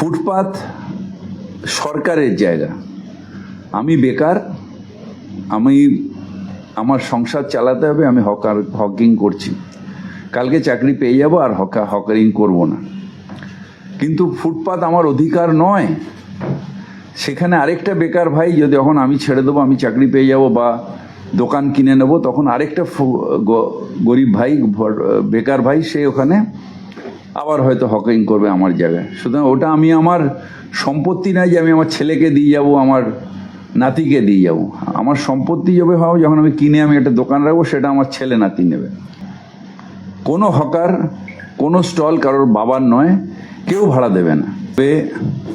ফুটপাত সরকারের জায়গা। আমি বেকার, আমি আমার সংসার চালাতে হবে, আমি হকার হকিং করছি। কালকে চাকরি পেয়ে যাব আর হকা হকারিং করব না। কিন্তু ফুটপাত আমার অধিকার নয়। সেখানে আরেকটা বেকার ভাই যদি যখন আমি ছেড়ে দেবো, আমি চাকরি পেয়ে যাব বা দোকান কিনে নেব, তখন আরেকটা গরিব ভাই বেকার ভাই, সে ওখানে আবার হয়তো হকিং করবে আমার জায়গায়। সুতরাং ওটা আমি আমার সম্পত্তি নয় যে আমি আমার ছেলেকে দিয়ে যাব, আমার নাতিকে দিয়ে যাব। আমার সম্পত্তি যাবে হবে যখন আমি কিনে আমি একটা দোকান রাখব, সেটা আমার ছেলে নাতি নেবে। কোনো হকার, কোনো স্টল কারোর বাবার নয়, কেউ ভাড়া দেবে না। তবে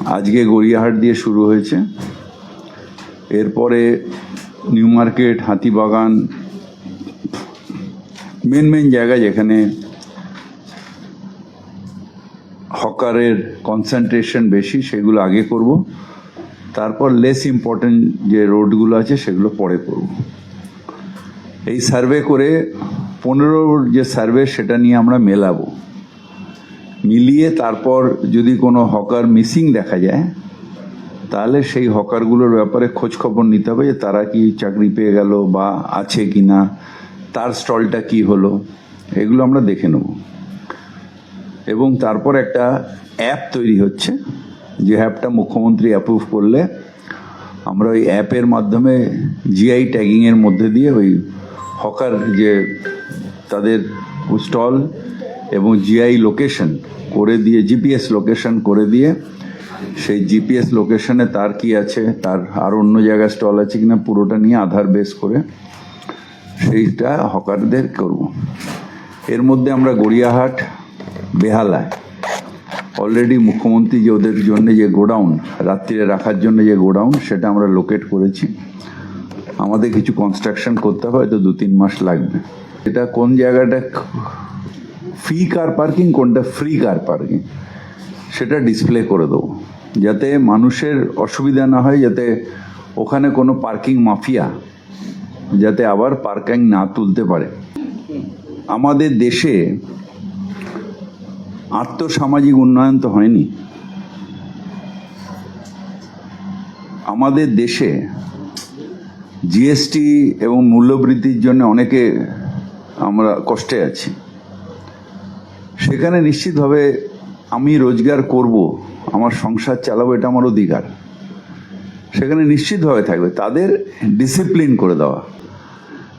আজকে গড়িয়াহাট দিয়ে শুরু হয়েছে। এরপরে new market, Hatibagan, main main জায়গা যেখানে হকারের কনসেন্ট্রেশন বেশি, সেগুলো আগে করব। তারপর লেস ইম্পর্টেন্ট যে রোডগুলো আছে, সেগুলো পরে করব। এই সার্ভে করে পনেরো যে সার্ভে সেটা নিয়ে আমরা মেলাবো। মিলিয়ে তারপর যদি কোনো হকার মিসিং দেখা যায়, তাহলে সেই হকারগুলোর ব্যাপারে খোঁজ খবর নিতে হবে যে তারা কি চাকরি পেয়ে গেল বা আছে কি না তার স্টলটা কি হলো, এগুলো আমরা দেখে নেব। এবং তারপর একটা অ্যাপ তৈরি হচ্ছে, যে অ্যাপটা মুখ্যমন্ত্রী অ্যাপ্রুভ করলে আমরা ওই অ্যাপের মাধ্যমে জিআই ট্যাগিংয়ের মধ্যে দিয়ে ওই হকার যে তাদের স্টল এবং জিআই লোকেশন করে দিয়ে জিপিএস লোকেশন করে দিয়ে, সেই জিপিএস লোকেশনে তার কি আছে, তার আর অন্য জায়গায় স্টল আছে কিনা পুরোটা নিয়ে আধার বেস করে সেইটা হকারদের করব। এর মধ্যে আমরা গড়িয়াহাট বেহালায়। অলরেডি মুখ্যমন্ত্রী যে ওদের জন্য যে গোডাউন, রাত্রিরে রাখার জন্য যে গোডাউন, সেটা আমরা লোকেট করেছি। আমাদের কিছু কনস্ট্রাকশন করতে হবে, হয়তো দু তিন মাস লাগবে। এটা কোন জায়গাটা ফ্রি কার পার্কিং কোনটা ফ্রি কার পার্কিং সেটা ডিসপ্লে করে দেবো। যাতে মানুষের অসুবিধা না হয়, যাতে ওখানে কোনো পার্কিং মাফিয়া যাতে আবার পার্কিং না তুলতে পারে। আমাদের দেশে আর্থসামাজিক উন্নয়ন তো হয়নি। আমাদের দেশে জিএসটি এবং মূল্যবৃদ্ধির জন্য অনেকে আমরা কষ্টে আছি। সেখানে নিশ্চিতভাবে আমি রোজগার করব, আমার সংসার চালাবো, এটা আমার অধিকার। সেখানে নিশ্চিতভাবে থাকবে, তাদের ডিসিপ্লিন করে দেওয়া।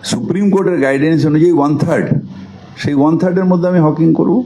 সুপ্রিম কোর্টের গাইডেন্স অনুযায়ী ওয়ান থার্ড সেই ওয়ান থার্ডের মধ্যে আমি হকিং করব।